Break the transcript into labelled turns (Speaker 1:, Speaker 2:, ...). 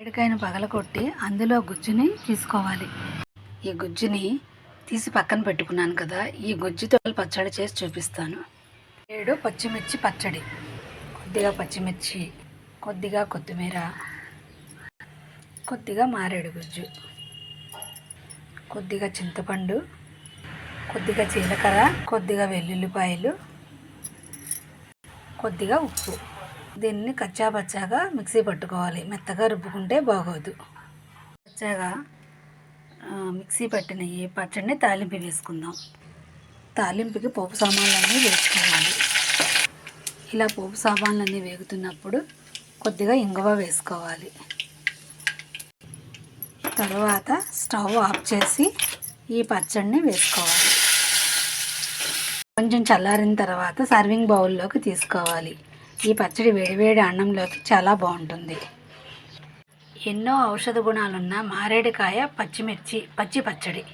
Speaker 1: వేడికాయను పగలకొట్టి అందులో గుజ్జుని తీసుకోవాలి. ఈ గుజ్జుని తీసి పక్కన పెట్టుకున్నాను కదా ఈ గుజ్జుతో పచ్చడి చేసి చూపిస్తాను. ఏడు పచ్చిమిర్చి పచ్చడి. కొద్దిగా పచ్చిమిర్చి కొద్దిగా కొత్తిమీర కొద్దిగా మారేడు గుజ్జు కొద్దిగా చింతపండు కొద్దిగా జీలకర్ర కొద్దిగా వెల్లుల్లిపాయలు కొద్దిగా ఉప్పు. దీన్ని కచ్చా పచ్చాగా మిక్సీ పట్టుకోవాలి. మెత్తగా రుబ్బుకుంటే బాగోదు. పచ్చాగా మిక్సీ పట్టిన ఈ పచ్చడిని తాలింపు వేసుకుందాం. తాలింపుకి పోపు సామాన్లన్నీ వేసుకోవాలి. ఇలా పోపు సామాన్లన్నీ వేగుతున్నప్పుడు కొద్దిగా ఇంగువ వేసుకోవాలి. తర్వాత స్టవ్ ఆఫ్ చేసి ఈ పచ్చడిని వేసుకోవాలి. కొంచెం చల్లారిన తర్వాత సర్వింగ్ బౌల్లోకి తీసుకోవాలి. ఈ పచ్చడి వేడివేడి అన్నంలోకి చాలా బాగుంటుంది. ఎన్నో ఔషధ గుణాలున్న మారేడుకాయ పచ్చిమిర్చి పచ్చి పచ్చడి.